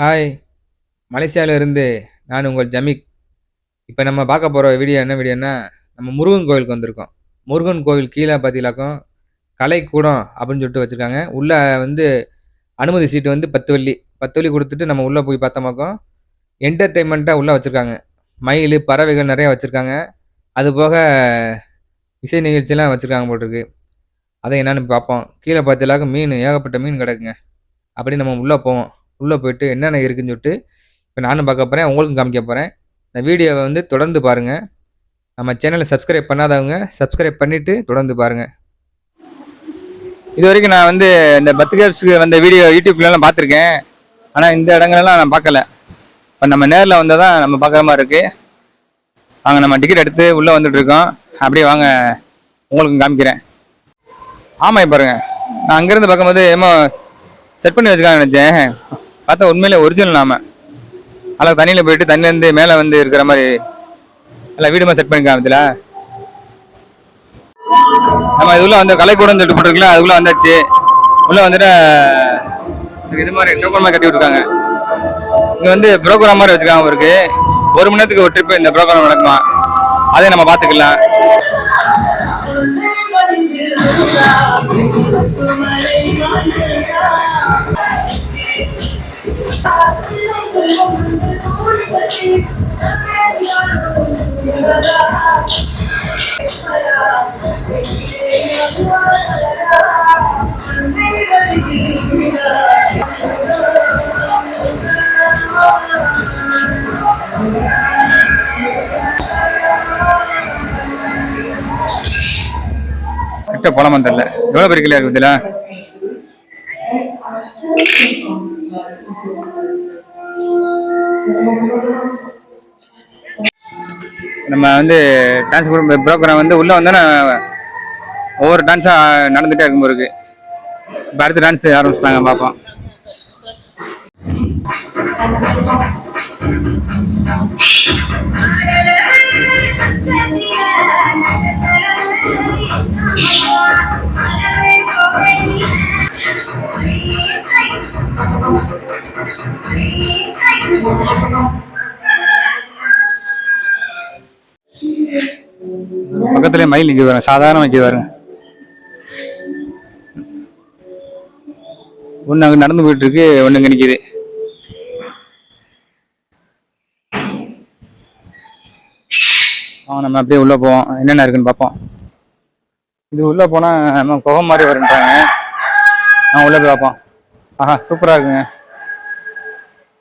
Hi மலேசியாவிலிருந்து நான் உங்கள் ஜமிக் இப்போ நம்ம பார்க்க போகிற வீடியோ என்ன வீடியோன்னா, நம்ம முருகன் கோவிலுக்கு வந்திருக்கோம். முருகன் கோவில் கீழே பார்த்தீங்களாக்கும், கலைக்கூடம் அப்படின்னு சொல்லிட்டு வச்சுருக்காங்க உள்ளே வந்து அனுமதி சீட்டு வந்து பத்து வள்ளி பத்து வள்ளி கொடுத்துட்டு நம்ம உள்ளே போய் பார்த்தோமாக்கோ என்டர்டெயின்மெண்ட்டாக உள்ளே வச்சுருக்காங்க மயில் பறவைகள் நிறையா வச்சுருக்காங்க அது போக இசை நிகழ்ச்சிலாம் வச்சுருக்காங்க போட்டிருக்கு அதை என்னென்னு பார்ப்போம். கீழே பார்த்தீங்களாக்கும் மீன் ஏகப்பட்ட மீன் கிடக்குங்க. அப்படி நம்ம உள்ளே போவோம். உள்ளே போயிட்டு என்னென்ன இருக்குன்னு சொல்லிட்டு, இப்போ நானும் பார்க்க போகிறேன் உங்களுக்கும் காமிக்க போகிறேன் இந்த வீடியோவை வந்து தொடர்ந்து பாருங்கள் நம்ம சேனலை சப்ஸ்கிரைப் பண்ணாதவங்க, சப்ஸ்கிரைப் பண்ணிவிட்டு தொடர்ந்து பாருங்கள் இது வரைக்கும் நான் வந்து இந்த பத்துகேப்ஸுக்கு வந்த வீடியோ யூடியூப்லலாம் பார்த்துருக்கேன். ஆனால் இந்த இடங்கள்லாம் நான் பார்க்கல. இப்போ நம்ம நேரில் வந்தால் தான் நம்ம பார்க்குற மாதிரி இருக்குது வாங்க நம்ம டிக்கெட் எடுத்து உள்ளே வந்துட்டுருக்கோம் அப்படியே வாங்க உங்களுக்கும் காமிக்கிறேன். ஆமாம் பாருங்கள் நான் அங்கேருந்து பார்க்கும்போது ஏமா செட் பண்ணி வச்சிருக்காங்கன்னு நினச்சேன். பார்த்தா உண்மையிலே ஒரிஜினல் நாம நல்லா தண்ணியில் போயிட்டு தண்ணிலேருந்து மேலே வந்து இருக்கிற மாதிரி நல்லா வீடுமா செட் பண்ணிருக்காங்க பாத்தீங்களா? நம்ம இதுக்குள்ள வந்து கலைக்கூடம் சொல்லிட்டு போட்டிருக்குல்ல, அதுக்குள்ள வந்தாச்சு. உள்ளே வந்துட்டு இது மாதிரி டோக்கன் மாதிரி கட்டி விட்டுருக்காங்க. இங்கே வந்து ப்ரோக்ராம் மாதிரி வச்சுருக்காங்க அவருக்கு ஒரு மணி நேரத்துக்கு ஒரு ட்ரிப்பு இந்த ப்ரோக்ராம் நடக்குமா. அதை நம்ம பார்த்துக்கலாம். கிட்ட போலாமான்னு தெரியல. எவ்வளவு பெரிய கிளியா இருக்கு நம்ம வந்து டான்ஸ் ப்ரோக்ராம் வந்து உள்ளே வந்தோன்னா ஒவ்வொரு டான்ஸாக நடந்துகிட்டே இருக்கும் போல இருக்கு. அடுத்த டான்ஸ் ஆரம்பிச்சிட்டாங்க பார்ப்போம். பக்கத்துலயே மயில் நிக்குது பாருங்க. சாதாரண நிக்குது பாருங்க. ஒண்ணு அங்க நடந்து போயிட்டு இருக்கு. ஒண்ணு இங்க அவன் நம்ம அப்படியே உள்ள போவோம். என்னென்ன இருக்குன்னு பார்ப்போம். இது உள்ள போனா நம்ம குகம் மாதிரி வருன்றாங்க. நான் உள்ள போய் பார்ப்போம். ஆஹா சூப்பரா இருக்குங்க.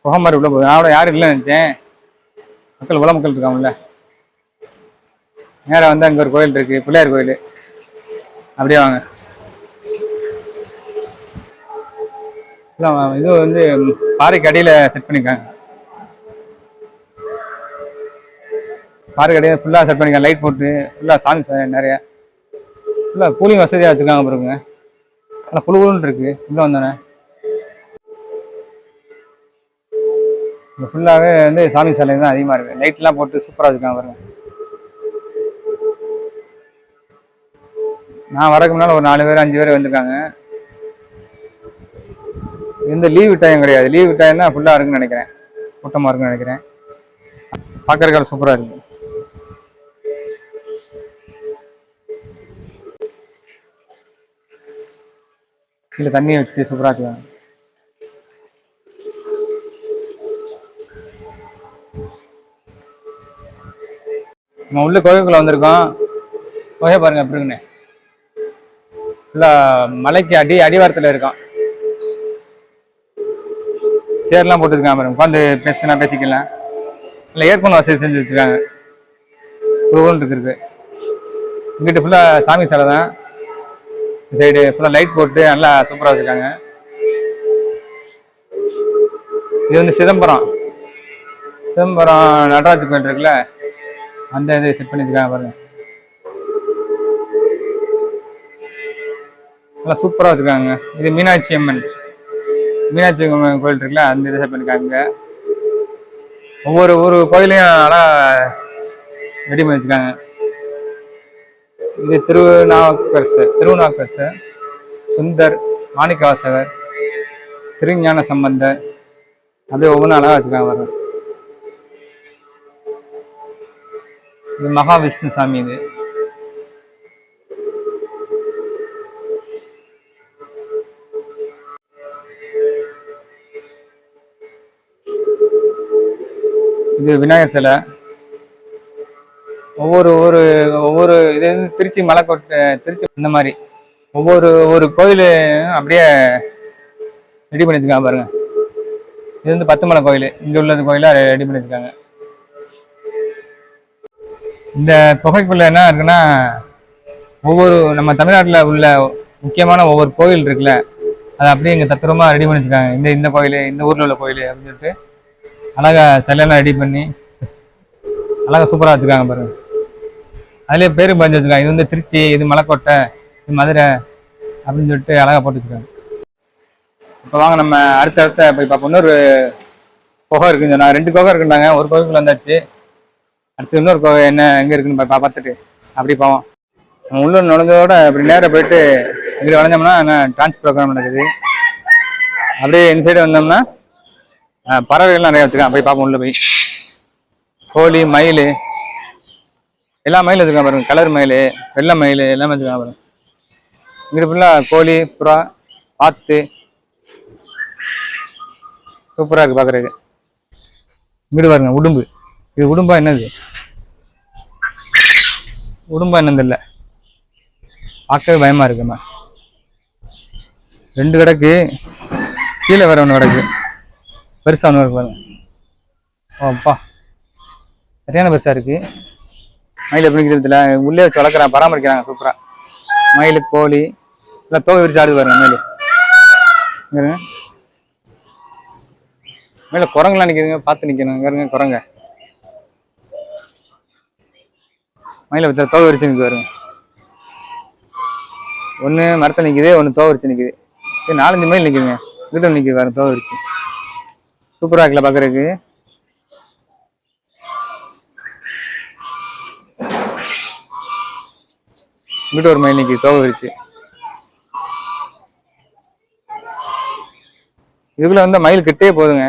குகம் மாதிரி உள்ள போகுது. நான் யாரும் இல்லைன்னு நினைச்சேன். மக்கள் உள்ள மக்கள் இருக்காங்கல்ல நேரம் வந்து அங்கே ஒரு கோயில் இருக்கு. பிள்ளையார் கோயில். அப்படியே வாங்க. இல்ல, இது வந்து பாறைக்கு அடியில் செட் பண்ணிருக்காங்க. பாறைக்கு அடியில் ஃபுல்லாக செட் பண்ணிருக்காங்க. லைட் போட்டு ஃபுல்லாக சாமி நிறைய ஃபுல்லாக கூலிங் வசதியாக வச்சுருக்காங்க பாருங்க. நல்லா குளு குளுன்னு இருக்கு. உள்ளே வந்தோன்னே. ஃபுல்லாகவே வந்து சாமி சிலை தான் அதிகமாக இருக்குது லைட்லாம் போட்டு சூப்பராக வச்சுருக்காங்க பாருங்க. நான் வரக்கு முன்னால் ஒரு நாலு பேர் அஞ்சு பேர் வந்திருக்காங்க. எந்த லீவு டைம் கிடையாது. லீவு டைம் தான் ஃபுல்லாக இருக்குன்னு நினைக்கிறேன். கூட்டமாக இருக்குன்னு நினைக்கிறேன். பார்க்குறக்கால சூப்பராக இருக்கு. இல்லை தண்ணியை வச்சு சூப்பராக வச்சிருக்காங்க. நம்ம உள்ள கோயிலுக்குள்ள வந்திருக்கோம். கோயிலை பாருங்க எப்படி இருக்குன்னு. ஃபுல்லாக மலைக்கு அடி அடிவாரத்தில் இருக்கும் சேர்லாம் போட்டுருக்காங்க மேடம் உட்காந்து பேசினா பேசிக்கலாம். இல்லை ஏற்கனவே வசதி செஞ்சு வச்சுருக்காங்க குழுன்னு இருக்குது இங்கிட்ட ஃபுல்லாக சாமி சிலை தான். இந்த சைடு ஃபுல்லாக லைட் போட்டு நல்லா சூப்பராக வச்சுருக்காங்க இது வந்து சிதம்பரம். சிதம்பரம் நடராஜ் கோயில் இருக்குல்ல, அந்த இதை செட் பண்ணி பாருங்கள் நல்லா சூப்பராக வச்சுருக்காங்க இது மீனாட்சி அம்மன். மீனாட்சி அம்மன் கோயில் இருக்குல்ல, அந்த இது பண்ணியிருக்காங்க பண்ணிருக்காங்க. ஒவ்வொரு ஒரு கோயிலையும் நல்லா ரெடி பண்ணி வச்சிருக்காங்க. இது திருநாவுக்கரசர் திருநாவுக்கரசர் சுந்தர் மாணிக்கவாசகர் திருஞான சம்பந்தர் அப்படியே ஒவ்வொன்றும் அழகாக வச்சுருக்காங்க பாருங்க இது மகாவிஷ்ணு சாமி இது இது விநாயகர் சிலை. ஒவ்வொரு ஒவ்வொரு ஒவ்வொரு இது வந்து திருச்சி மலைக்கோட்டை திருச்சி இந்த மாதிரி. ஒவ்வொரு ஒவ்வொரு கோயில் அப்படியே ரெடி பண்ணியிருக்காங்க பாருங்க. இது வந்து பத்துமலை கோயில். இங்கே உள்ளது கோயிலாக ரெடி பண்ணியிருக்காங்க. இந்த குகைக்குள்ள என்ன இருக்குன்னா ஒவ்வொரு நம்ம தமிழ்நாட்டில் உள்ள முக்கியமான ஒவ்வொரு கோயில் இருக்குல்ல அதை அப்படியே இங்கே தத்துரமாக ரெடி பண்ணியிருக்காங்க. இந்த இந்த கோயில் இந்த ஊரில் உள்ள கோயில் அப்படின்னு சொல்லிட்டு அழகா சிலையெல்லாம் ரெடி பண்ணி அழகாக சூப்பராக வச்சுருக்காங்க பாருங்க. அதுலேயே பேரும் பதிஞ்சு வச்சுருக்காங்க. இது வந்து திருச்சி இது மலைக்கோட்டை இது மதுரை அப்படின்னு சொல்லிட்டு அழகா போட்டு வச்சுருக்காங்க. இப்போ வாங்க நம்ம அடுத்த அடுத்த போய் பார்ப்போம். இன்னொரு குகை இருக்குன்னு சொன்னாங்க. ரெண்டு குகை இருக்குன்னாங்க ஒரு குகைக்குள்ள வந்தாச்சு. அடுத்து இன்னொரு குகை என்ன எங்கே இருக்குன்னு பா- பார்த்துட்டு அப்படி போவோம். நம்ம உள்ள நுழைஞ்சதோட அப்படி நேராக போயிட்டு இதில் வளைஞ்சோம்னா டான்ஸ் ப்ரோக்ராம் நடக்குது. அப்படியே இந்த சைடு வந்தோம்னா பறவைகள்லாம் நிறைய வச்சுருக்காங்க. போய் பார்ப்போம் உள்ள போய். கோழி மயில் எல்லா மயிலும் வச்சுருக்காங்க பாருங்க. கலர் மயில் வெள்ளை மயில் எல்லாமே வச்சுருக்காங்க பாருங்க. இங்கிட்டு ஃபுல்லாக கோழி புறா பாத்து சூப்பராக இருக்குது பார்க்குறதுக்கு இங்கிட்டு பாருங்க உடும்பு. இது உடும்பா என்னது? உடும்பா என்னது இல்லை பார்க்கவே பயமா இருக்குமா? ரெண்டு கிடக்கு. கீழே வேற ஒன்று கிடக்கு. பெருசாக ஒன்று இருக்கு பாருங்க ஓ அப்பா சரியான பெருசாக இருக்குது மயில் எப்படி தெரியல உள்ளே வச்சு வளர்க்குறாங்க பராமரிக்கிறாங்க சூப்பராக மயில் கோழி இல்லை தோகை விரிச்சு ஆடுது பாருங்க மயில். இங்க இருங்க மேல குரங்குலாம் பார்த்து நிற்கணும் இங்க இருங்க குரங்க. மயில வச்சா தோகை விரிச்சு நிற்க வருங்க ஒன்று மரத்தில் நிற்கிது ஒன்று தோகை விரிச்சு நிற்கிது நாலஞ்சு மயில் நிற்குதுங்க வீட்டில் நிற்கிது வேறு தோகை விரிச்சு. சூப்பராக இருக்குல்ல பார்க்குறதுக்கு வீட்டு ஒரு மயில் நிற்கிது தோகை விரிச்சு. இதுக்குள்ள வந்து மயில் கிட்டே போதுங்க.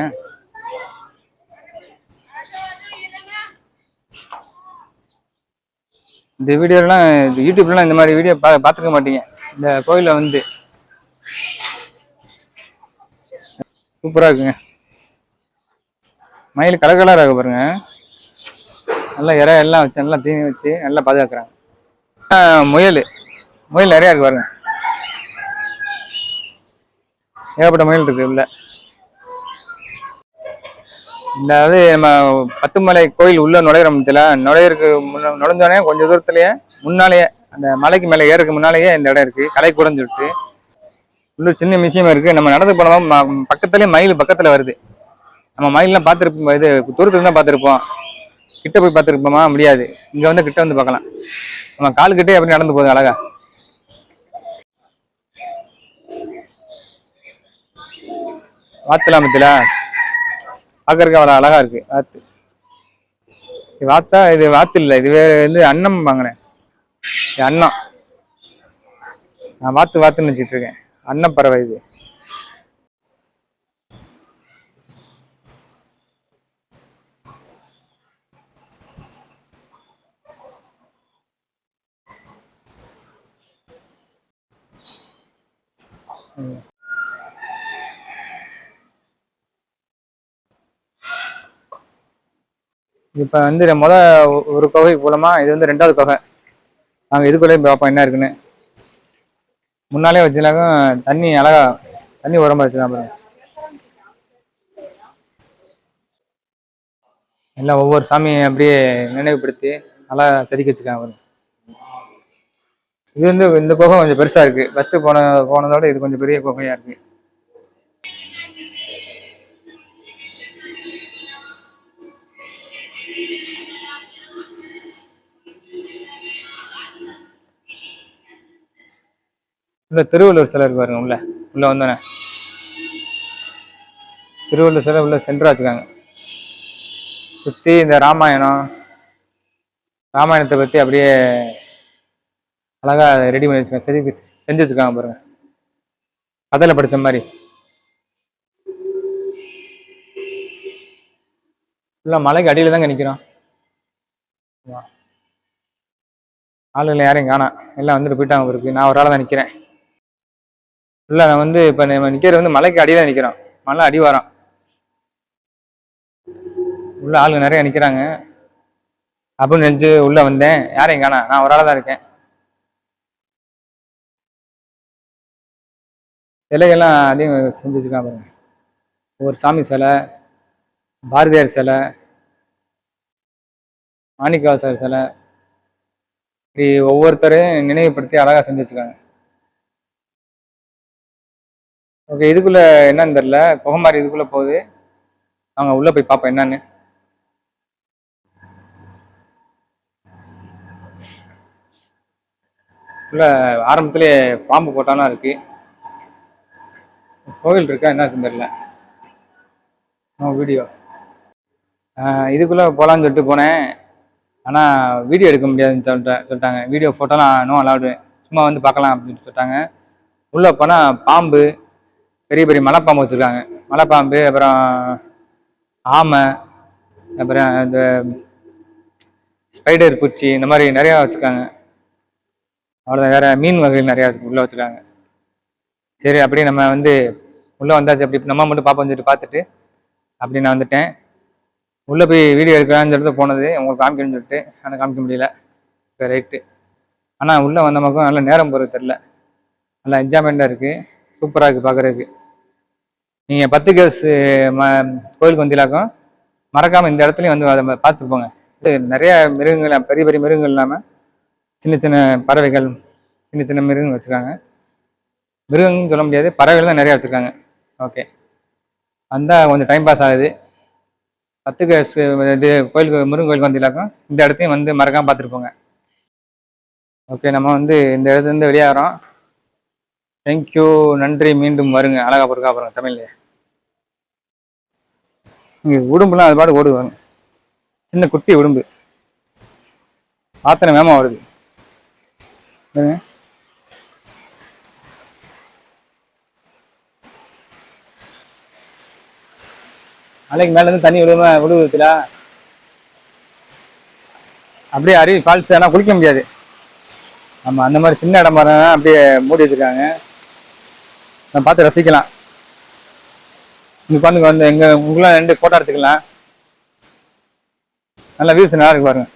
இந்த வீடியோலாம் இது யூடியூப்லாம் இந்த மாதிரி வீடியோ பா பார்த்துருக்க மாட்டீங்க. இந்த கோயிலில் வந்து. சூப்பராக இருக்குங்க. மயில் கலர் கலராக இருக்கு பாருங்க. நல்லா இறை எல்லாம் வச்சு நல்லா தீனி வச்சு நல்லா பாதுகாக்கிறாங்க. முயல். முயல் நிறையா இருக்கு பாருங்க. ஏகப்பட்ட முயல் இருக்கு உள்ள. இந்த அதாவது நம்ம பத்துமலை கோயில் உள்ள நுழையிற பத்தில நுழையிறதுக்கு முன்ன நுழைஞ்சோடனே கொஞ்சம் தூரத்துலயே முன்னாலேயே அந்த மலைக்கு மேலே ஏறதுக்கு முன்னாலேயே இந்த இடம் இருக்கு. கலை குறைஞ்சு விட்டு உள்ள சின்ன மியூசியம் இருக்கு. நம்ம நடந்து போனோம் பக்கத்துலேயே பக்கத்துலயே மயில் பக்கத்துல வருது. நம்ம மயிலெலாம் பார்த்துருப்போம். இது தூரத்துல தான் பார்த்துருப்போம். கிட்ட போய் பார்த்துருப்போமா? முடியாது. இங்க வந்து கிட்ட வந்து பார்க்கலாம். நம்ம கால் கிட்டே அப்படி நடந்து போகுது அழகா. வாத்தலாம் பத்திலா பார்க்கறதுக்கு அவ்வளோ அழகா இருக்கு. வாத்து. இது வாத்தா? இது வாத்து இல்லை. இது வேற வந்து அன்னம் வாங்கினேன். இது அன்னம். நான் வாத்து வாத்துன்னு வச்சுட்டு இருக்கேன். அன்னப்பறவை இது. இப்போ வந்து முத ஒரு கொகை போலமா இது வந்து ரெண்டாவது கொகை. நாங்கள் இதுக்குள்ளேயே பார்ப்போம் என்ன இருக்குன்னு. முன்னாலே வச்சுனாக்கும் தண்ணி அழகா தண்ணி உரமா வச்சுக்கலாம் பாருங்க. எல்லாம் ஒவ்வொரு சாமியை அப்படியே நினைவுபடுத்தி நல்லா செதுக்கி வச்சுருக்காங்க பாருங்க. இது வந்து இந்த குகை கொஞ்சம் பெருசாக இருக்கு. ஃபஸ்ட்டு போன போனதோட இது கொஞ்சம் பெரிய குகையாக இருக்குது இந்த திருவள்ளுவர் சிலை இருக்கு பாருங்க உள்ள. உள்ள வந்தோன்னே திருவள்ளுவர் சிலை உள்ள சென்டரா வச்சுக்காங்க சுத்தி இந்த ராமாயணம் ராமாயணத்தை பத்தி அப்படியே அழகா ரெடி பண்ணி வச்சுக்காங்க செஞ்சு செஞ்சு வச்சுருக்காங்க பாருங்க. கதையில படிச்ச மாதிரி. இல்லை மலைக்கு அடியில் தாங்க நிற்கிறோம் ஆளுங்களை யாரையும் காணோம். எல்லாம் வந்துட்டு போயிட்டாங்க இருக்கு நான் ஒரு ஆள் தான் நிற்கிறேன் இல்லை நான் வந்து இப்போ நம்ம நிற்கிறது வந்து மலைக்கு அடியில் நிற்கிறோம் மலை அடிவாரம் உள்ள ஆளுங்க நிறைய நிற்கிறாங்க அப்படின்னு நினச்சி உள்ளே வந்தேன். யாரையும் காணா நான் ஒரு ஆளாக தான் இருக்கேன். சிலைகள்லாம் அதிகம் செஞ்சு வச்சுருக்காங்க பாருங்க. ஒரு சாமி சிலை பாரதியார் சிலை மாணிக்கவாசர் சிலை. இப்படி ஒவ்வொருத்தரையும் நினைவுபடுத்தி அழகாக செஞ்சு வச்சுருக்காங்க. ஓகே இதுக்குள்ளே என்னன்னு தெரில குகமாரி இதுக்குள்ளே போகுது. அவங்க உள்ளே போய் பார்ப்போம் என்னன்னு. உள்ள ஆரம்பத்திலே பாம்பு போட்டாலாம் இருக்கு. கோவில் இருக்கா என்ன இருக்குன்னு தெரியல வீடியோ. இதுக்குள்ளே போகலான்னு சொல்லிட்டு போனேன். ஆனால் வீடியோ எடுக்க முடியாதுன்னு சொல்லிட்டு சொல்லிட்டாங்க. வீடியோ ஃபோட்டோலாம் நோ அலவுடு சும்மா வந்து பார்க்கலாம் அப்படின்னு சொல்லிட்டாங்க. உள்ளே போனால் பாம்பு பெரிய பெரிய மலைப்பாம்பு வச்சுருக்காங்க. மலைப்பாம்பு அப்புறம் ஆமை அப்புறம் இந்த ஸ்பைடர் பூச்சி இந்த மாதிரி நிறையா வச்சுருக்காங்க. அவ்வளோதான் வேறு மீன் வகைகள் நிறையா உள்ளே வச்சுருக்காங்க. சரி அப்படியே நம்ம வந்து உள்ளே வந்தாச்சு. அப்படி நம்ம மட்டும் பாப்பா வந்துட்டு பார்த்துட்டு அப்படி நான் வந்துட்டேன். உள்ளே போய் வீடியோ எடுக்கிறான்னு சொல்லிட்டு போனது. உங்களுக்கு காமிக்கணும்னு சொல்லிட்டு. ஆனால் காமிக்க முடியல. இப்போ ரைட்டு ஆனால் உள்ளே வந்த பக்கம் நல்ல நேரம் போகிறது தெரில நல்லா என்ஜாய்மெண்ட்டாக இருக்குது சூப்பராக இருக்குது பார்க்குறதுக்கு நீங்கள் பத்து கேஸ் ம கோயிலுக்கு வந்தீங்களாக்கும் மறக்காமல் இந்த இடத்துலையும் வந்து அதை பார்த்துட்டு போங்க. இது நிறைய மிருகங்கள் பெரிய பெரிய மிருகங்கள் இல்லாமல் சின்ன சின்ன பறவைகள் சின்ன சின்ன மிருகங்கள் வச்சுருக்காங்க. மிருகங்கள்னு சொல்ல முடியாது பறவைகள் தான் நிறையா வச்சுருக்காங்க. ஓகே வந்தால் கொஞ்சம் டைம் பாஸ் ஆகுது. பத்து கேஸ் இது கோயிலுக்கு முருகன் கோயிலுக்கு வந்தீங்களாக்கும் இந்த இடத்தையும் வந்து மறக்காமல் பார்த்துட்டு போங்க. ஓகே நம்ம வந்து இந்த இடத்துலேருந்து வெளியாகிறோம் தேங்க்யூ நன்றி. மீண்டும் வருங்க. அழகா பொறுக்கா பாருங்க தமிழ்ல. இங்கே உடும்புலாம் அது பாட்டு ஓடுவாங்க சின்ன குட்டி உடும்பு. ஆத்தனை வேமா வருது. அலைக்கு மேலேருந்து மேல இருந்து தண்ணி விழுவ விழுவுதுல அப்படியே அருவி ஃபால்ஸ் ஆனால் குளிக்க முடியாது. ஆமாம் அந்த மாதிரி சின்ன இடம் பாருங்க. அப்படியே மூடி வச்சுருக்காங்க. பார்த்து ரசிக்கலாம். இங்கே உட்காந்து வந்து எங்க உங்களாம் ரெண்டு ஃபோட்டோ எடுத்துக்கலாம். நல்லா வியூஸ் நல்லா இருக்கு பாருங்க.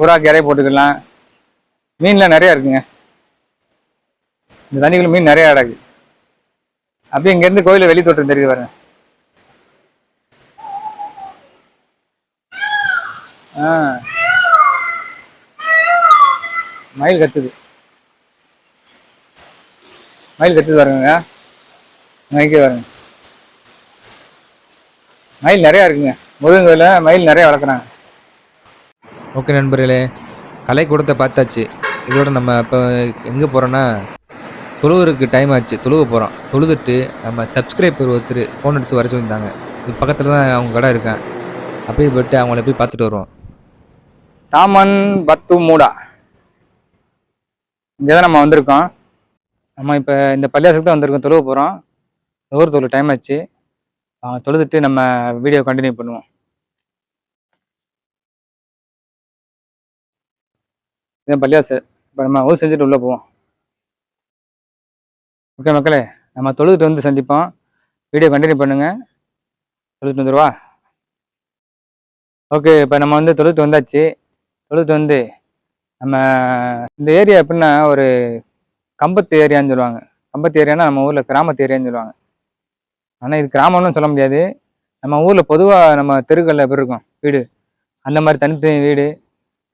புறாக்கு இறைய போட்டுக்கலாம். மீன்லாம் நிறையா இருக்குங்க. இந்த தண்ணிக்குள்ள மீன் நிறைய கிடக்கு அப்படியே இங்கேருந்து கோயில வெளி தோட்டம் தெரியுது பாருங்க. ஆ. மயில் கத்துது. மயில் கத்துது பாருங்க இங்கே பாருங்க மயில் நிறையா இருக்குங்க. முருகன் கோயில்ல மயில் நிறைய வளர்க்குறாங்க. ஓகே நண்பர்களே கலைக்கூடத்தை பார்த்தாச்சு. இதோட நம்ம இப்போ எங்கே போகிறோன்னா தொழுவருக்கு டைம் ஆச்சு. தொழுவ போகிறோம் தொழுதுட்டு நம்ம சப்ஸ்கிரைபர் ஒருத்தர் ஃபோன் அடித்து வர சொல்லியிருந்தாங்க. இது பக்கத்தில் தான் அவங்க கடை இருக்கேன். அப்படியே போயிட்டு அவங்கள போய் பார்த்துட்டு வருவோம். தாமன் பத்து மூடா. இங்கே தான் நம்ம வந்திருக்கோம். நம்ம இப்போ இந்த பள்ளியாசத்துக்கு தான் வந்திருக்கோம். தொழுவ போகிறோம் ஒவ்வொரு தொழில் டைம் ஆச்சு. தொழுதுட்டு நம்ம வீடியோ கண்டினியூ பண்ணுவோம். இதான் பள்ளியாசு. இப்போ நம்ம ஊர் செஞ்சுட்டு உள்ளே போவோம். ஓகே மக்களே நம்ம தொழுதுட்டு வந்து சந்திப்போம். வீடியோ கண்டினியூ பண்ணுங்கள் தொழுதுட்டு வந்துடுவா ஓகே இப்போ நம்ம வந்து தொழுதுட்டு வந்தாச்சு. தொழுதுட்டு வந்து நம்ம இந்த ஏரியா எப்படின்னா ஒரு கம்பத்து ஏரியான்னு சொல்லுவாங்க. கம்பத்து ஏரியானா நம்ம ஊரில் கிராமத்து ஏரியான்னு சொல்லுவாங்க. ஆனால் இது கிராமம்னு சொல்ல முடியாது. நம்ம ஊரில் பொதுவாக நம்ம தெருக்களில் எப்படி இருக்கும்? வீடு. அந்த மாதிரி தனித்தனி வீடு.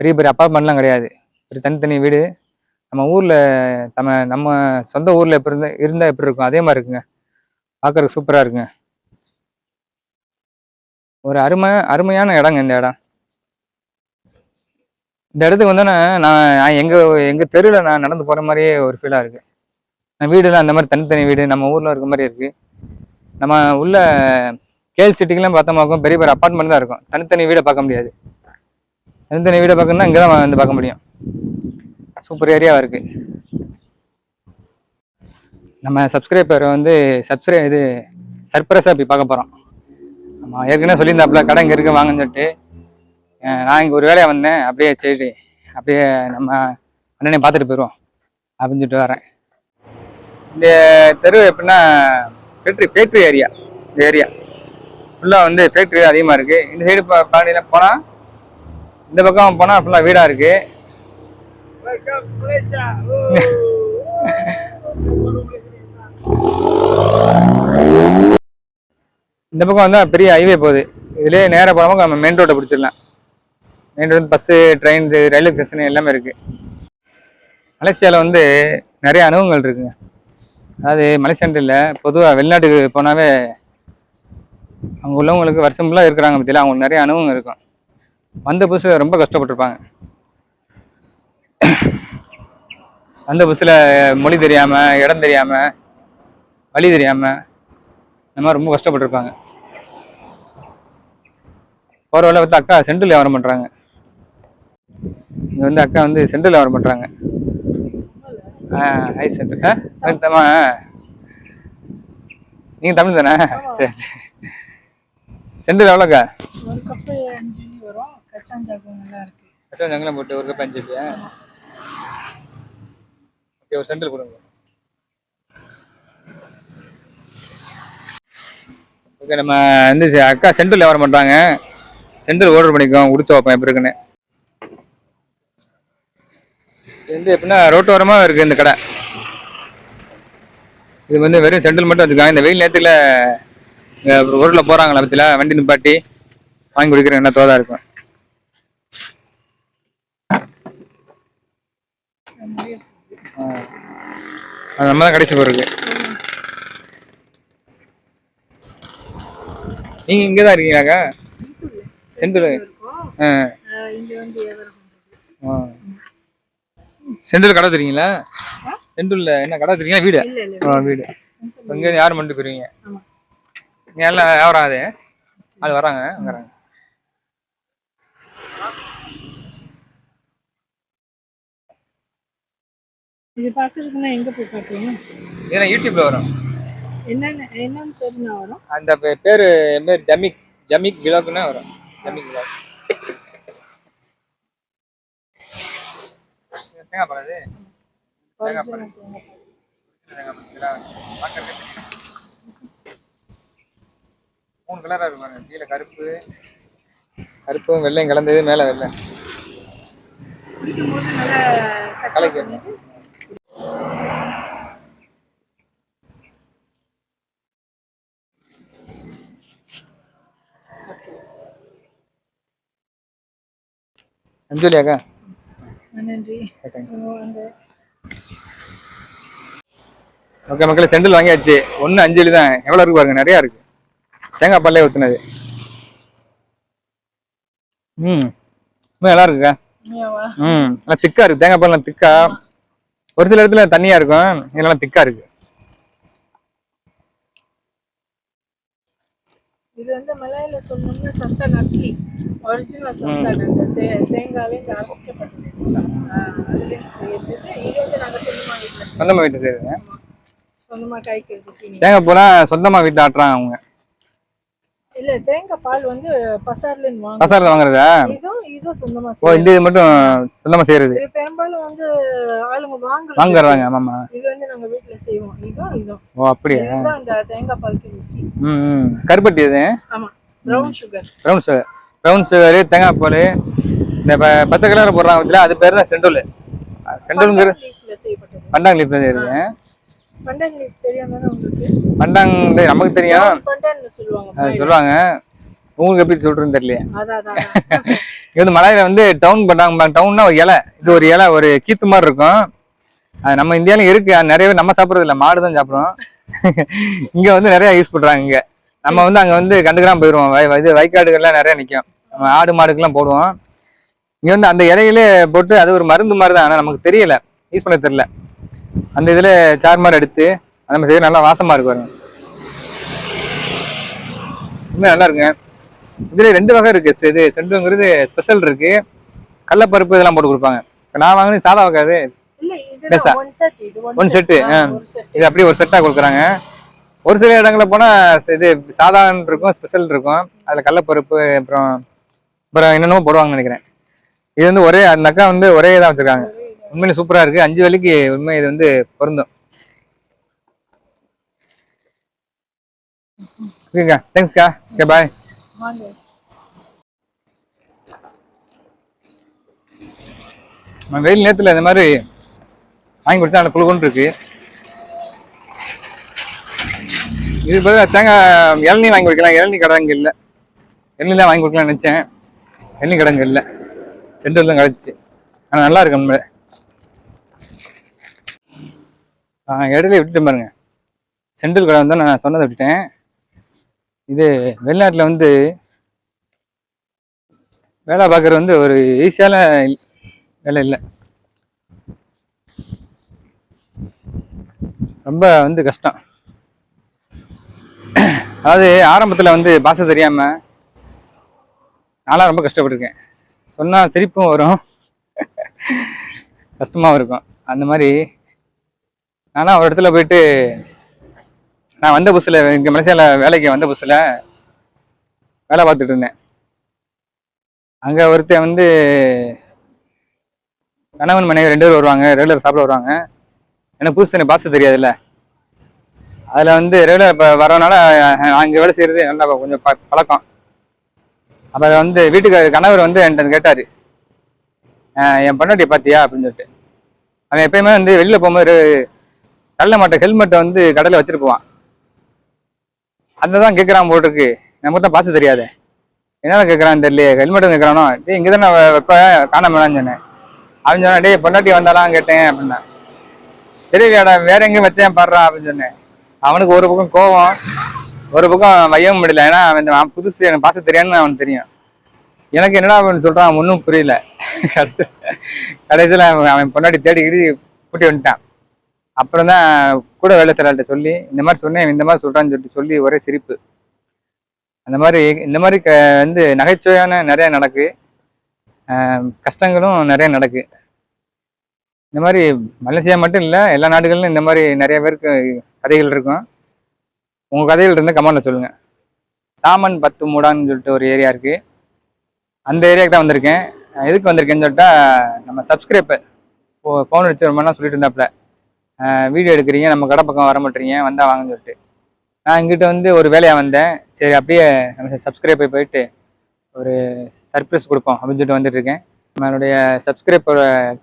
பெரிய பெரிய அப்பார்ட்மெண்ட்லாம் கிடையாது. ஒரு தனித்தனி வீடு. நம்ம ஊரில் நம்ம நம்ம சொந்த ஊரில் எப்படி இருந்தால் இருந்தால் எப்படி இருக்கும்? அதே மாதிரி இருக்குங்க. பார்க்குறதுக்கு சூப்பராக இருக்குங்க. ஒரு அருமை அருமையான இடங்க இந்த இடம். இந்த இடத்துக்கு வந்தோன்னே நான் எங்கள் எங்கள் தெருவில் நான் நடந்து போகிற மாதிரியே ஒரு ஃபீலாக இருக்குது நான் வீடுலாம் அந்த மாதிரி தனித்தனி வீடு நம்ம ஊரில் இருக்க மாதிரி இருக்குது நம்ம உள்ள கேள் சிட்டிக்கெலாம் பார்த்தோமாக்கும் பெரிய பெரிய அப்பார்ட்மெண்ட் தான் இருக்கும். தனித்தனி வீடை பார்க்க முடியாது. தனித்தனி வீடை பார்க்கணும்னா இங்கே தான் வந்து பார்க்க முடியும். சூப்பர் ஏரியாவாக இருக்குது நம்ம சப்ஸ்கிரைபர் வந்து சப்ஸ்கிரை இது சர்ப்ரைஸாக போய் பார்க்க போகிறோம் நம்ம ஏற்கனவே சொல்லியிருந்தாப்புல கடை இங்கே இருக்கு வாங்கன்னு சொல்லிட்டு. நான் இங்கே ஒரு வேலையை வந்தேன். அப்படியே சரி அப்படியே நம்ம அண்ணனை பார்த்துட்டு போயிடுவோம் அப்படின்னு சொல்லிட்டு வரேன். இந்த தெரு எப்படின்னா ஃபேக்ட்ரி ஃபேக்ட்ரி ஏரியா இந்த ஏரியா ஃபுல்லாக வந்து ஃபேக்ட்ரி அதிகமாக இருக்குது இந்த சைடு இப்போ பாண்டியில் போனால் இந்த பக்கம் போனால் ஃபுல்லாக வீடாக இருக்குது இந்த பக்கம் வந்தால் பெரிய ஹைவே போகுது. இதுலேயே நேராக போகாமல் நம்ம மெயின் ரோட்டை பிடிச்சிடலாம். மெயின் வந்து பஸ்ஸு ட்ரெயின் ரயில்வே ஸ்டேஷன் எல்லாமே இருக்குது மலேசியாவில் வந்து நிறைய அனுபவங்கள் இருக்குங்க. அதாவது மலேசியான்ட்டு இல்லை பொதுவாக வெளிநாட்டுக்கு போனாவே அங்கே உள்ளவங்களுக்கு வருஷம் ஃபுல்லாக இருக்கிறாங்க பற்றியில் அவங்களுக்கு நிறைய அனுபவம் இருக்கும். வந்த புதுசில் ரொம்ப கஷ்டப்பட்டிருப்பாங்க. வந்த புதுசில் மொழி தெரியாமல் இடம் தெரியாமல் வழி தெரியாமல் இந்த மாதிரி ரொம்ப கஷ்டப்பட்டிருப்பாங்க. போகிற வேலை பார்த்தா அக்கா சென்ட்ரல் வியாபாரம் பண்ணுறாங்க இங்கே வந்து அக்கா வந்து சென்ட்ரல் வியாபாரம் பண்ணுறாங்க ஆ ஹை சென்டர் ஆ தம்மா நீங்கள் தமிழ் தானே? சரி சரி. சென்ட்ரல் எவ்வளோக்கா ஒரு கப்பு அஞ்சு வரும். ஜங்கலம் போட்டு ஒரு கப் அஞ்சு ஓகே ஒரு சென்ட்ரல் கொடுங்க. ஓகே நம்ம வந்து அக்கா சென்ட்ரல் வியாபாரம் பண்ணுறாங்க சென்ட்ரல் ஆர்டர் பண்ணிக்கோ உடிச்சு வைப்பேன் எப்படி இருக்குன்னு. இது வந்து எப்படின்னா ரோட்டோரமாக இருக்குது இந்த கடை. இது வந்து வெறும் சென்ட்ரல் மட்டும் வச்சுருக்காங்க. இந்த வெயில் நேரத்தில் ரோட்டில் போகிறாங்களா பற்றில வண்டி நிப்பாட்டி வாங்கி குடிக்கிற என்ன தோதா இருக்கும். நம்ம தான் கடைசி போகிறது நீங்கள் இங்கே தான் இருக்கீங்களாக்கா? இருக்கும். ஆ. சென்ட்ரல் கடை வச்சுருக்கீங்களா? சென்ட்ரலில் என்ன கடை வச்சுருக்கீங்களா? வீடு? வீடு. இங்கே யாரும் பண்ணிட்டு போயிருவீங்க? எல்லாம் வியாபாரம் ஆகுது ஆள் வராங்க வராங்க. இது பாக்குறதுன்னா எங்க போய் பாக்குறீங்க இதெல்லாம் யூடியூப்ல வரும். என்னென்ன என்னன்னு தெரிஞ்சா வரும். அந்த பேரு என் பேர் ஜமிக் ஜமிக் விலாக்குன்னா வரும். ஜமிக் விலாக். தேங்காய் பழம் இது தேங்காய் பழம் Original தேங்காய் பால். தேங்காய் பழம் இதெல்லாம் பார்க்கறதுக்கே தெரியும். மூணு கலரா இருக்கும் பாருங்க. கீழே கருப்பு கருப்பும் வெள்ளையும் கலந்தது மேலே வெள்ளை. குடிக்கும்போது நல்லா கச்சா கலக்கி பண்ணிட்டு அஞ்சலியாக்கா நன்றி. ஓகே மக்களே செந்தில் வாங்கியாச்சு. ஒன்று அஞ்சலி தான். எவ்வளோ இருக்கு பாருங்க நிறையா இருக்கு. தேங்காய் பால்லே ஊற்றுனது ம். நல்லா இருக்குக்கா? ம். நல்லா திக்கா இருக்கு. தேங்காய் பால் திக்கா. ஒரு சில இடத்துல தண்ணியா இருக்கும். இதெல்லாம் திக்கா இருக்கு. இது வந்து மலையில சொல்லணும்னா சந்தா நஸ்லி. ஒரிஜினல் தே- தேங்காவே அரைக்கப்பட்டது சொந்தமா வீட்டுல. சொந்தமாக வீட்டு செய்யுங்க சொந்தமா காய்க்கிறது தேங்காய் பூரா சொந்தமாக வீட்டில் ஆட்டுறாங்க அவங்க. இல்ல தேங்காய் பால் வந்து பசார்ல பசாரில் வாங்குறதா? இதுவும் இதுவும் சொந்தமா ஓ செய்யறது. இந்த இது மட்டும் சொந்தமாக செய்யறது. பெரும்பாலும் வந்து ஆளுங்க வாங்குறது. வாங்குறாங்க ஆமாம்மா இது வந்து நாங்க வீட்டுல செய்வோம். இதுவும் இதுவும். ஓ அப்படியா? இதுதான் அந்த தேங்காய் ம் ம். கருப்பட்டி இது ஆமா sugar brown sugar brown sugar தேங்காய் பால் இந்த பச்சை கலரில் போடுறாங்க பத்தில அது பேர் தான் செண்டோல். செண்டோலுங்கிற லீஃப்ல செய்யப்பட்டது. பண்டாங் லீஃப் தான் செய்யுது பண்டாங் நமக்கு தெரியும். சொல்லுவாங்க உங்களுக்கு எப்படி சொல்றதுன்னு தெரியல அதான் அதான், அதான். இது வந்து மலையில வந்து டவுன் பண்ணாங்க டவுன்னா ஒரு இலை. இது ஒரு இலை ஒரு கீத்து மாதிரி இருக்கும். அது நம்ம இந்தியாவிலும் இருக்கு. அது நிறைய பேர் நம்ம சாப்பிட்றது இல்லை. மாடு தான் சாப்பிடுறோம் இங்க வந்து நிறைய யூஸ் பண்றாங்க இங்க. நம்ம வந்து அங்க வந்து கண்டுக்கிறாம போயிடுவோம் இது வயக்காடுகள்லாம் நிறைய நிற்கும் நம்ம ஆடு மாடுக்கெல்லாம் போடுவோம். இங்க வந்து அந்த இலையிலே போட்டு அது ஒரு மருந்து மாதிரி தான். ஆனா நமக்கு தெரியல. யூஸ் பண்ண தெரியல. அந்த இதுல சார் மாதிரி எடுத்து அது நம்ம செய்ய நல்லா வாசமா இருக்கு பாருங்க. உண்மையா நல்லா இருக்குங்க. இதுல ரெண்டு வகை இருக்கு. செ- இது செண்டுங்கிறது ஸ்பெஷல் இருக்கு. கடலப்பருப்பு இதெல்லாம் போட்டு கொடுப்பாங்க. இப்ப நான் வாங்கினது சாதா பேசா. இதுதான் ஒன் செட் இது அப்படியே ஒரு செட்டா கொடுக்குறாங்க. ஒரு சில இடங்களில் போனால் இது சாதாரண இருக்கும் ஸ்பெஷல் இருக்கும். அதில் கடலப்பருப்பு அப்புறம் அப்புறம் என்னென்னமோ போடுவாங்கன்னு நினைக்கிறேன். இது வந்து ஒரே அந்த அக்கா வந்து ஒரே இதாக வச்சுருக்காங்க. உண்மையிலே சூப்பராக இருக்குது அஞ்சு வலிக்கு உண்மை இது வந்து பொருந்தும். ஓகேக்கா தேங்க்ஸ்க்கா ஓகே பாய் வெயில் நேரத்தில் இந்த மாதிரி வாங்கி கொடுத்தா அந்த குழுகுன்னு இருக்கு. இது பதிலாக தேங்காய் இளநீ வாங்கி கொடுக்கலாம். இளநீ கடை இங்கே இல்லை. இளநீ தான் வாங்கி கொடுக்கலாம்னு நினச்சேன். எண்ணெய் கிடங்கு இல்லை. சென்டர் தான் கிடச்சிச்சு ஆனால் நல்லா இருக்கு நம்மளே ஆ இடையில விட்டுட்டேன் பாருங்க. சென்ட்ரல் கடை வந்து நான் சொன்னதை விட்டுட்டேன். இது வெளிநாட்டில் வந்து வேலை பார்க்குறது வந்து ஒரு ஈஸியான வேலை இல்லை. ரொம்ப வந்து கஷ்டம். அதாவது ஆரம்பத்தில் வந்து பாஷை தெரியாமல் நானும் ரொம்ப கஷ்டப்பட்டிருக்கேன். சொன்னால் சிரிப்பும் வரும். கஷ்டமாகவும் இருக்கும். அந்த மாதிரி நானும் ஒரு இடத்துல போயிட்டு நான் வந்த புதுசில் இங்கே மலேசியாவில் வேலைக்கு வந்த புதுசில் வேலை பார்த்துட்டு இருந்தேன். அங்கே ஒருத்தன் வந்து கணவன் மனைவி ரெண்டு பேரும் வருவாங்க ரெகுலர் சாப்பிட வருவாங்க. எனக்கு புதுசு எனக்கு பாச தெரியாதுல்ல. அதில் வந்து ரெகுலர் இப்போ வரனால நான் இங்கே வேலை செய்கிறது நல்லா கொஞ்சம் ப பழக்கம். அப்போ வந்து வீட்டுக்கு கணவர் வந்து என்கிட்ட கேட்டார். என் பொண்டாட்டியை பார்த்தியா? அப்படின்னு சொல்லிட்டு. அவன் எப்பயுமே வந்து வெளியில் போகும்போது கடல மாட்டை ஹெல்மெட்டை வந்து கடையில் வச்சுட்டு அதை தான் கேட்குறான் போட்டிருக்கு நமக்கு தான் பாச தெரியாதே. என்னென்ன கேட்குறான்னு தெரியல ஹெல்மெட் கேட்குறானோ டே இங்கே தான் நான் வைப்பேன் காணாமலான்னு சொன்னேன். அப்படின்னு சொன்னா டே பொண்டாட்டி வந்தாலாம் கேட்டேன் அப்படின்னா. தெரியலையாடா வேற எங்கேயும் வச்சேன் பாடுறா அப்படின்னு சொன்னேன். அவனுக்கு ஒரு பக்கம் கோவம். ஒரு பக்கம் வையவும் முடியல. ஏன்னா அவன் அவன் புதுசு எனக்கு பாச தெரியாதுன்னு அவனுக்கு தெரியும். எனக்கு என்னடா அவன் சொல்றான்? ஒன்றும் புரியல. கடைசி கடைசியில் அவன் அவன் தேடிக்கிட்டு கூட்டி வந்துட்டான். அப்புறம் தான் கூட வேலை செய்கிறாள்கிட்ட சொல்லி இந்த மாதிரி சொன்னேன் இந்த மாதிரி சொல்கிறான்னு சொல்லிட்டு சொல்லி ஒரே சிரிப்பு. அந்த மாதிரி இந்த மாதிரி க வந்து நகைச்சுவையான நிறைய நடக்கு. கஷ்டங்களும் நிறைய நடக்கு. இந்த மாதிரி மலேசியா மட்டும் இல்லை எல்லா நாடுகளிலும் இந்த மாதிரி நிறைய பேருக்கு கதைகள் இருக்கும். உங்கள் கதைகள் இருந்து கமெண்ட்டில் சொல்லுங்கள் தாமன் பத்து மூடான்னு சொல்லிட்டு ஒரு ஏரியா இருக்குது அந்த ஏரியாவுக்கு தான் வந்திருக்கேன். எதுக்கு வந்திருக்கேன்னு சொல்லிட்டா நம்ம சப்ஸ்கிரைபர் ஃபோன் அடிச்சு ரொம்ப நாள் சொல்லிட்டு இருந்தாப்புல. வீடியோ எடுக்கிறீங்க நம்ம கடை பக்கம் வர மாட்டீங்க வந்தால் வாங்கன்னு சொல்லிட்டு. நான் இங்கிட்ட வந்து ஒரு வேலையாக வந்தேன். சரி அப்படியே நம்ம சப்ஸ்கிரைபர் போயிட்டு ஒரு சர்ப்ரைஸ் கொடுப்போம் அப்படின்னு சொல்லிட்டு வந்துட்டு இருக்கேன். நம்மளுடைய சப்ஸ்கிரைபர்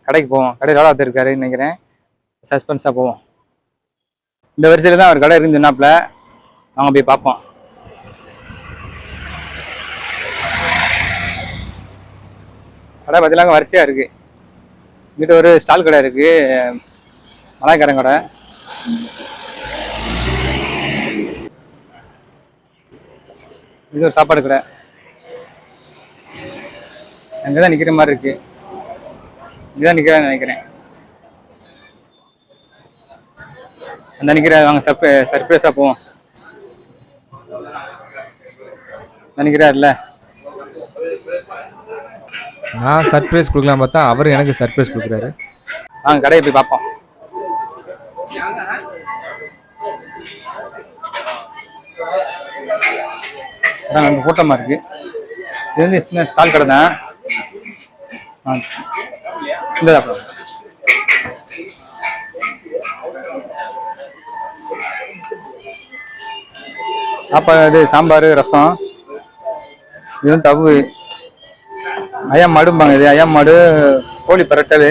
கடைக்கு போவோம். கடை எவ்வளோ இருக்காருன்னு நினைக்கிறேன். சஸ்பென்ஸாக போவோம். இந்த வரிசையில் தான் அவர் கடை இருக்குன்னு சொன்னாப்புல அவங்க போய் பார்ப்போம். கடை பார்த்தீங்கன்னா வரிசையாக இருக்குது இங்கிட்ட ஒரு ஸ்டால் கடை இருக்குது மலாய்க்காரன் கடை. இது ஒரு சாப்பாடு கடை. அங்கே தான் நிற்கிற மாதிரி இருக்குது இங்கே தான் நிற்கிறேன்னு நினைக்கிறேன். அந்த நிற்கிற வாங்க சர்ப்ரை சர்ப்ரைஸாக போவோம். நினைக்கிறாருல்ல நான் சர்ப்ரைஸ் கொடுக்கலாம் பார்த்தா அவர் எனக்கு சர்ப்ரைஸ் கொடுக்குறாரு. வாங்க கடையை போய் பார்ப்போம். அங்கே கூட்டமாக இருக்கு இது வந்து சின்ன ஸ்டால் கடை தான். ஆ. இந்த அப்புறம் சாப்பாடு சாம்பார் ரசம். இது வந்து தவு ஐயா மாடும்பாங்க இது ஐயா மாடு கோழி பரட்டல்.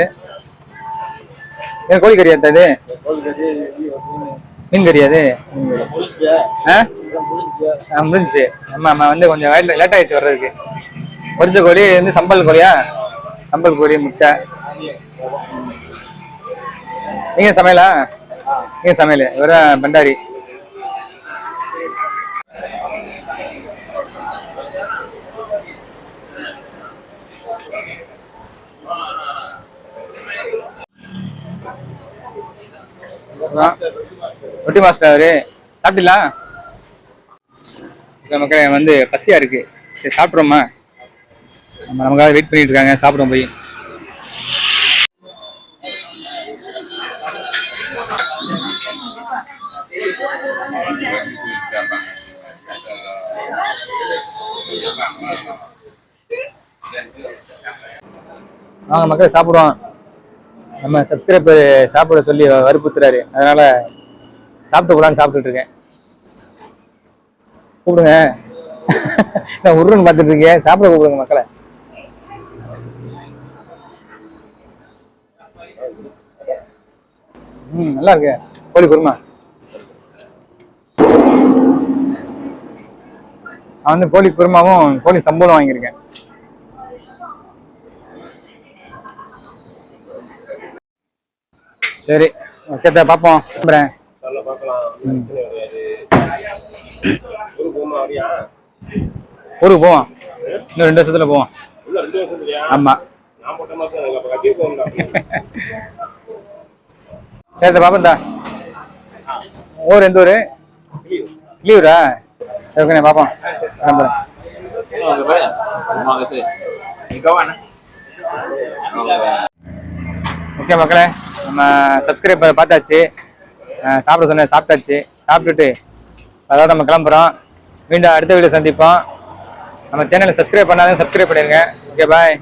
ஏன் கோழி கறியா அது மீன் கறியாது ஆ? முடிஞ்சுச்சு. ஆமா ஆமா வந்து கொஞ்சம் லேட் ஆயிடுச்சு வர்றதுக்கு. பொரிச்ச கோழி வந்து சம்பல் கோழியா? சம்பல் கோழி முட்டை. நீங்க சமையலா? நீங்க சமையல். இவர பண்டாரி. ரொட்டி மாஸ்டர் அவரு. சாப்பிட்டீங்களா? மக்கள் வந்து பசியா இருக்கு. சரி சாப்பிட்றோமா? நம்ம நமக்காக வெயிட் பண்ணிட்டு இருக்காங்க. சாப்பிடுவோம் போய். வாங்க மக்கள் சாப்பிடுவோம். நம்ம சப்ஸ்கிரைபர் சாப்பிட சொல்லி வற்புறுத்துறாரு. அதனால சாப்பிட்டு கூடான்னு சாப்பிட்டுட்டு இருக்கேன். கூப்பிடுங்க. நான் உருன்னு பார்த்துட்டு இருக்கேன். சாப்பிட கூப்பிடுங்க மக்களை. ம் நல்லா இருக்கு. கோழி குருமா. நான் வந்து கோழி குருமாவும் கோழி சம்பளம் வாங்கியிருக்கேன். சரி ஓகே தான் பார்ப்போம். நம்புறேன் ஊருக்கு போவோம். இன்னும் ரெண்டு வருஷத்துல போவோம். ஆமா. போகணும் சரி பாப்பா ஊர் எந்த ஊர்? லீவுரா சரி ஓகே பார்ப்போம். நம்புறேன். ஓகே மக்களே. நம்ம சப்ஸ்கிரைபர் பார்த்தாச்சு. சாப்பிட சொன்ன சாப்பிட்டாச்சு. சாப்பிட்டுட்டு அதாவது நம்ம கிளம்புறோம். மீண்டும் அடுத்த வீடியோ சந்திப்போம். நம்ம சேனலை சப்ஸ்கிரைப் பண்ணாதான் சப்ஸ்கிரைப் பண்ணிடுங்க. Okay bye